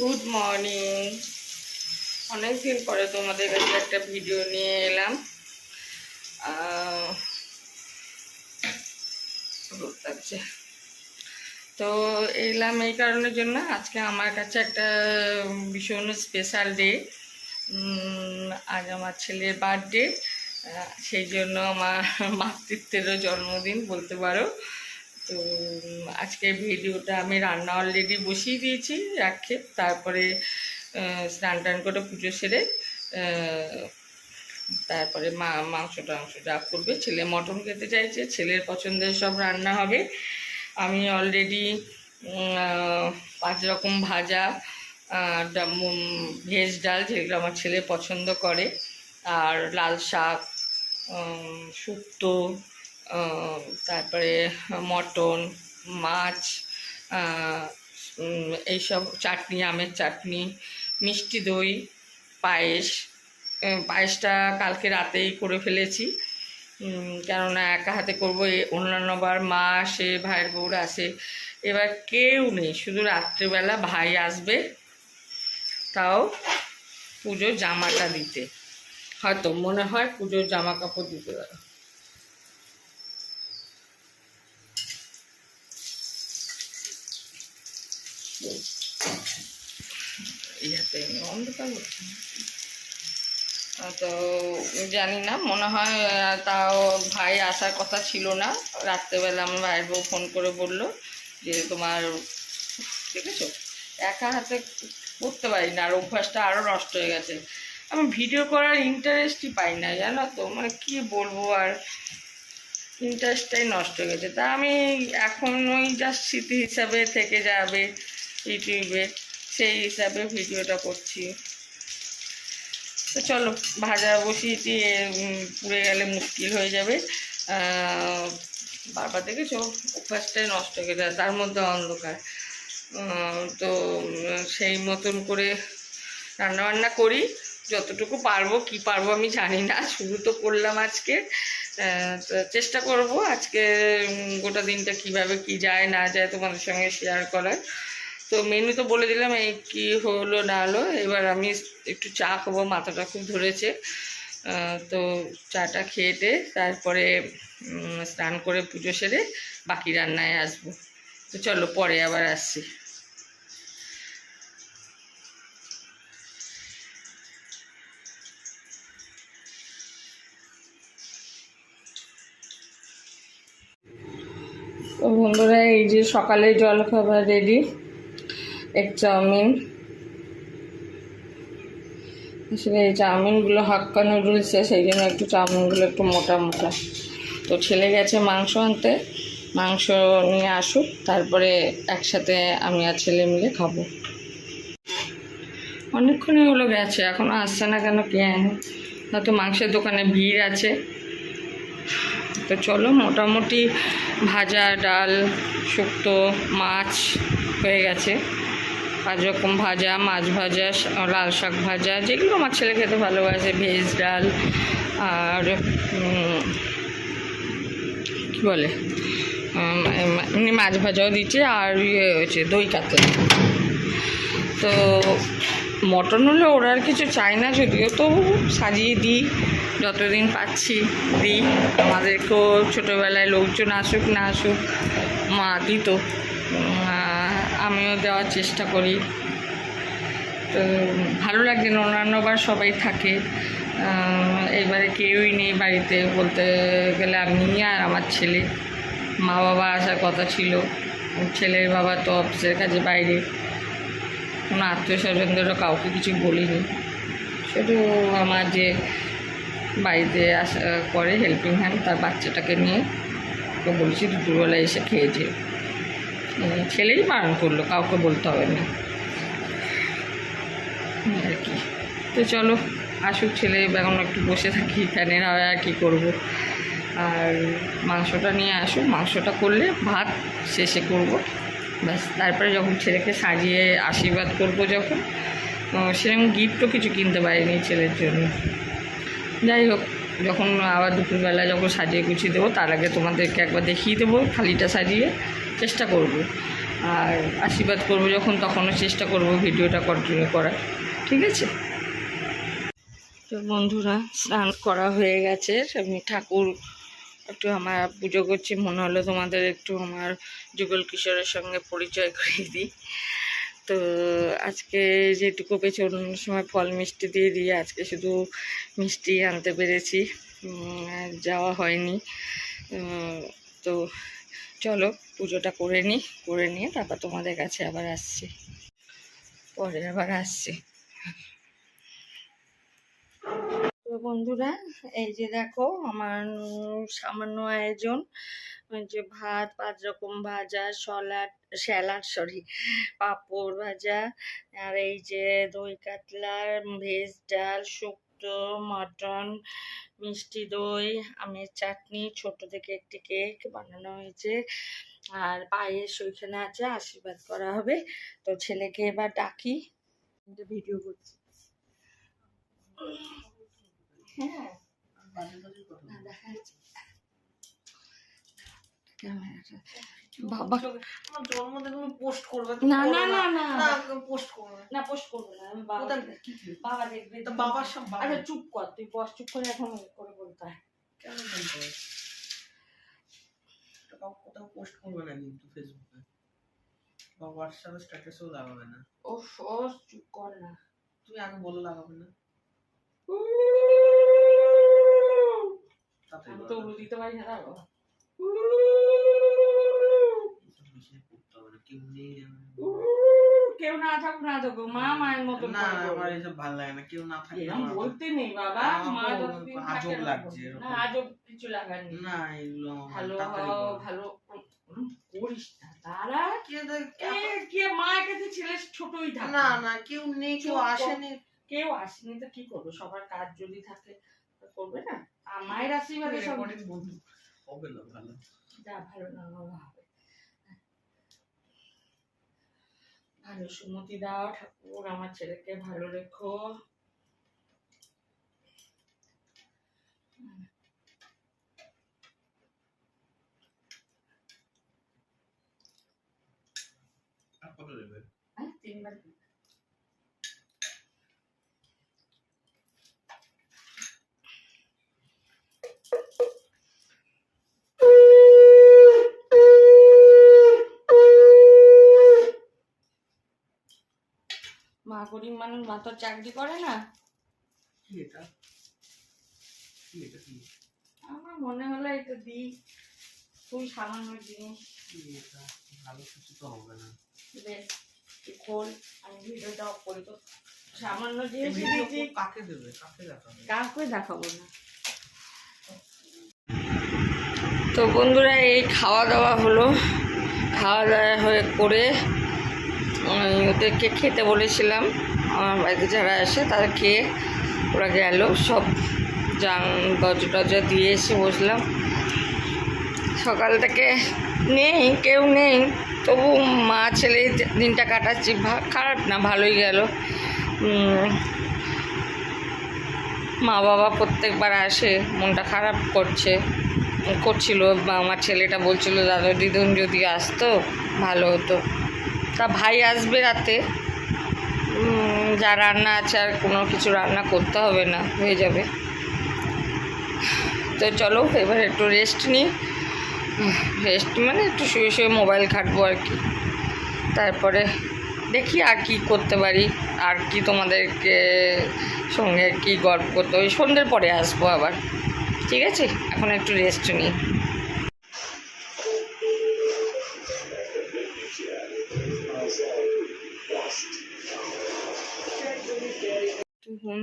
Good morning অনেকদিন পরে তোমাদের কাছে একটা ভিডিও নিয়ে এলাম। তো এলাম এই কারণের জন্য আজকে আমার কাছে একটা ভীষণ স্পেশাল ডে আজ আমার ছেলের বার্থডে সেই জন্য আমার মাতৃত্বেরও জন্মদিন বলতে পারো। তো আজকে ভিডিওটা আমি রান্না অলরেডি বসিয়ে দিয়েছি রাখে তারপরে স্নান টান করে পুজো সেরে তারপরে মা, মাংস টাংস যা করবে। ছেলে মটন খেতে চাইছে, ছেলের পছন্দের সব রান্না হবে। আমি অলরেডি পাঁচ রকম ভাজা ভেজ ডাল যেগুলো আমার ছেলে পছন্দ করে। আর লাল শাক শুক্তো তারপরে মটন, মাছ এইসব চাটনি, আমের চাটনি, মিষ্টি দই, পায়েস। পায়েসটা কালকে রাতেই করে ফেলেছি। কেননা একা হাতে করব অন্যান্যবার মা আসে, ভাইয়ের বউরা আসে, এবার কেউ নেই, শুধু রাত্রেবেলা ভাই আসবে, তাও পুজোর জামাটা দিতে। হয়তো মনে হয় পুজোর জামা কাপড় দিতে পারে। ইয়াতে অন্ধকার হচ্ছে। তো জানি না, মনে হয় তাও ভাই আসার কথা ছিল না। রাত্রেবেলা আমার ভাইয়ের বউ ফোন করে বলল যে, তোমার দেখেছ? একা হাতে করতে পারি না আর অভ্যাসটা আরও নষ্ট হয়ে গেছে। আমি ভিডিও করার ইন্টারেস্টই পাই না, জানো তো? মানে কি বলব আর? ইন্টারেস্টটাই নষ্ট হয়ে গেছে। তা আমি এখন ওই জাস্ট স্মৃতি হিসাবে থেকে যাবে। ইউটিউবে, সেই হিসাবে ভিডিওটা করছি। তো চলো, ভাজা বসিয়েছি পুড়ে গেলে মুশকিল হয়ে যাবে। বারবার দেখেছ? অভ্যাসটাই নষ্ট হয়ে যায় তার মধ্যে অন্ধকার। তো সেই মতন করে রান্নাবান্না করি। যতটুকু পারব, কি পারব আমি জানি না, শুরু তো করলাম আজকে। চেষ্টা করব আজকে গোটা দিনটা কীভাবে কি যায়, না যায় তোমাদের সঙ্গে শেয়ার করার। তো মেনু তো বলে দিলাম, এই কি হলো না হলো, এবার আমি একটু চা খাব, মাথাটা খুব ধরেছে। তো চাটা খেয়েটে তারপরে স্নান করে পুজো সেরে বাকি রান্নায় আসব। তো চলো, পরে আবার আসছি। তো বন্ধুরা, এই যে সকালে জলখাবার রেডি এক চাউমিন আসলে এই চাউমিনগুলো হাক্কা নুডলসে সেই জন্য একটু চাউমিনগুলো একটু মোটা মোটা। তো ছেলে গেছে মাংস আনতে। মাংস নিয়ে আসুক, তারপরে একসাথে আমি আর ছেলে মিলে খাব। অনেকক্ষণই হলো গেছে এখনও আসছে না কেন কে হয়তো মাংসের দোকানে ভিড় আছে। তো চলো, মোটামুটি ভাজা, ডাল, শুক্তো, মাছ হয়ে গেছে। পাঁচ রকম ভাজা, মাছ ভাজা, লাল শাক ভাজা, যেগুলো আমার ছেলে খেতে ভালোবাসে, ভেজ ডাল আর কী বলে? এমনি মাছ ভাজাও দিচ্ছে আর ইয়ে হয়েছে দই কাতলা। তো মটন হলে ওরা আর কিছু চাই না, যদিও তো সাজিয়ে দিই, যতদিন পাচ্ছি দিই। আমাদেরকেও ছোটোবেলায় লোকজন আসুক, না আসুক, মা দিত। আমিও দেওয়ার চেষ্টা করি। তো ভালো লাগে না অন্যান্যবার সবাই থাকে। এইবারে কেউই নেই বাড়িতে বলতে গেলে আমি আর আমার ছেলে। মা বাবা আসার কথা ছিল, ছেলের বাবা তো অফিসের কাজে বাইরে। কোনো আত্মীয় স্বজনদেরও কাউকে কিছু বলিনি। শুধু আমার যে বাড়িতে আসা, করে হেল্পিং হ্যান্ড তার বাচ্চাটাকে নিয়ে, তো বলছি দুপুরবেলা এসে খেয়েছে ছেলেই বারণ করল, কাউকে বলতে হবে না। আর কি। তো চলো, আসুক ছেলে, এখন একটু বসে থাকি ফ্যানের হাওয়ায় আর কী করব। আর মাংসটা নিয়ে আসুক, মাংসটা করলে ভাত শেষে করব। ব্যাস, তারপরে যখন ছেলেকে সাজিয়ে আশীর্বাদ করব যখন সেরকম গিফটও কিছু কিনতে পারিনি ছেলের জন্য। যাই হোক, যখন আবার দুপুরবেলা যখন সাজিয়ে গুছিয়ে দেবো, তার আগে তোমাদেরকে একবার দেখিয়ে দেবো, থালিটা সাজিয়ে। চেষ্টা করব। আর আশীর্বাদ করব যখন, তখনও চেষ্টা করব ভিডিওটা কন্টিনিউ করার। ঠিক আছে? তো বন্ধুরা, স্নান করা হয়ে গেছে। আমি ঠাকুর একটু আমার পুজো করছি। মনে হলো তোমাদের একটু আমার যুগল কিশোরের সঙ্গে পরিচয় করিয়ে দিই। তো আজকে যেটুকু পেয়েছি, অন্য সময় ফল মিষ্টি দিয়ে দিয়ে আজকে শুধু মিষ্টি আনতে পেরেছি। যাওয়া হয়নি। তো চলো পুজোটা করে নিই করে নিয়ে তারপর তোমাদের কাছে আবার আসছি। পরে আবার আসছি। তো বন্ধুরা, এই যে দেখো আমার সামান্য আয়োজন যে ভাত, পাঁচ রকম ভাজা, সলাড, স্যালাড সরি পাঁপড় ভাজা, আর এই যে দই কাতলা, ভেজ ডাল, শুক্তো, মটন মিষ্টি দই আমের চাটনি ছোট থেকে একটি কেক বানানো হয়েছে। আর পায়েস ওইখানে আছে আশীর্বাদ করা হবে। তো ছেলেকে এবার ডাকি। ভিডিও করছি। হ্যাঁ। দেখা যাচ্ছে। বাবা আমার জন্মদিন তুমি পোস্ট করবে না, না, না, না। পোস্ট করবে না। পোস্ট করব না আমি বাবা? বাবা দেখবে। তো বাবার সব আরে চুপ কর তুই বস চুপ করে এখন করে বলতে হয়। কেন বলতে হবে? তো কাউ কোথাও পোস্ট করবে না কিন্তু ফেসবুকে বা হোয়াটসঅ্যাপে স্ট্যাটাসেও লাগাবে না। ও ও চুপ কর না। আগে বলে লাগাবে না। আমি তো উড়ু দিতে পারি না দাঁড়াও মেশিনে করতে হবে না কেউ নেই কেউ না থাকুক না থাকুক মা মায়ের মতো না আমার এসব ভালো লাগে না কেউ না থাকলে এরকম বলতে নেই বাবা মা যতদিন আজব লাগছে। না আজব কিছু লাগানি না এগুলো ভালো। ভালো করিস না তারা কে কে মায়ের কাছে ছেলে ছোটই থাকে। না না কেউ নেই কেউ আসেনি। কেউ আসেনি তো কি করব? সবার কাজ যদি থাকে করবে না? আর মায়ের আশীর্বাদে সব হবে না ভালো। যা ভালো না বাবা ভালো সুমতি দাও ঠাকুর আমার ছেলেকে ভালো রেখো। হ্যাঁ তিনবার গরিব মানুষ মা তো চাকরি করে না। কি এটা? কি এটা কি? আমার মনে হলো এটা দিই। খুবই সামান্য জিনিস। এটা? ভালো কিছু তো হবে না। বেশ খোল আমি ভিডিওটা অফ করি তো। সামান্য জিনিস কাকে দেবে? কাকে দেখাবে? কাউকে দেখাবো না। তো বন্ধুরা এই খাওয়া দাওয়া হলো। খাওয়া দাওয়া হয়ে করে ওদেরকে খেতে বলেছিলাম। আমার বাড়িতে যারা আসে তারা খেয়ে ওরা গেল। সব জাং দরজা টরজা দিয়ে এসে বসলাম। সকাল থেকে নেই, কেউ নেই। তবু মা, ছেলে দিনটা কাটাচ্ছি। খারাপ না, ভালোই গেল। মা, বাবা প্রত্যেকবার আসে, মনটা খারাপ করছে। করছিল আমার ছেলেটা বলছিল, দাদা, দিদুন যদি আসতো, ভালো হতো। তা ভাই আসবে রাতে। যা রান্না আছে আর কোনো কিছু রান্না করতে হবে না, হয়ে যাবে। তো চলো, এবার একটু রেস্ট নিই। রেস্ট মানে একটু শুয়ে শুয়ে মোবাইল ঘাটবো আর কি। তারপরে দেখি আর কি করতে পারি, আর কি তোমাদেরকে সঙ্গে কি গল্প করতে ওই সন্ধ্যের পরে আসব আবার। ঠিক আছে? এখন একটু রেস্ট নিই।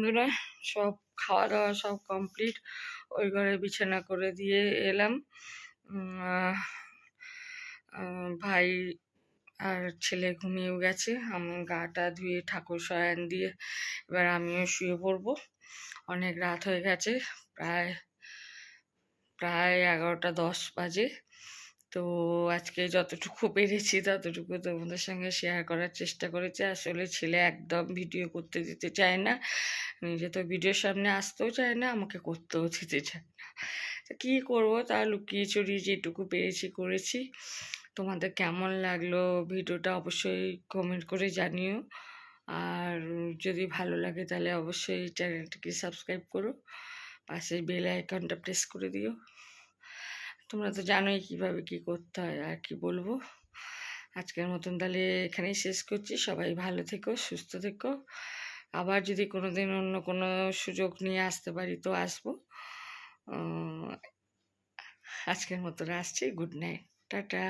বন্ধুরা, সব খাওয়া দাওয়া সব কমপ্লিট ওই ঘরে বিছানা করে দিয়ে এলাম। ভাই আর ছেলে ঘুমিয়েও গেছে। আমি গাটা ধুয়ে ঠাকুর শয়ান দিয়ে এবার আমিও শুয়ে পড়ব। অনেক রাত হয়ে গেছে, প্রায় প্রায় এগারোটা দশ বাজে। তো আজকে যতটুকু পেরেছি ততটুকু তোমাদের সঙ্গে শেয়ার করার চেষ্টা করেছি। আসলে ছেলে একদম ভিডিও করতে দিতে চায় না, নিজে তো ভিডিওর সামনে আসতেও চায় না, আমাকে করতেও দিতে চায় না। কী করব? তা লুকিয়ে চুরিয়ে যেটুকু পেরেছি করেছি। তোমাদের কেমন লাগল ভিডিওটা অবশ্যই কমেন্ট করে জানিও। আর যদি ভালো লাগে তাহলে অবশ্যই চ্যানেলটিকে সাবস্ক্রাইব করো। পাশে বেল আইকনটা প্রেস করে দিও। তোমরা তো জানোই কীভাবে কি করতে হয় আর কি বলব। আজকের মতন তাহলে এখানেই শেষ করছি। সবাই ভালো থেকো, সুস্থ থেকো। আবার যদি কোনো দিন অন্য কোনো সুযোগ নিয়ে আসতে পারি তো আসব। আজকের মতন আসছি। Good night. টাটা।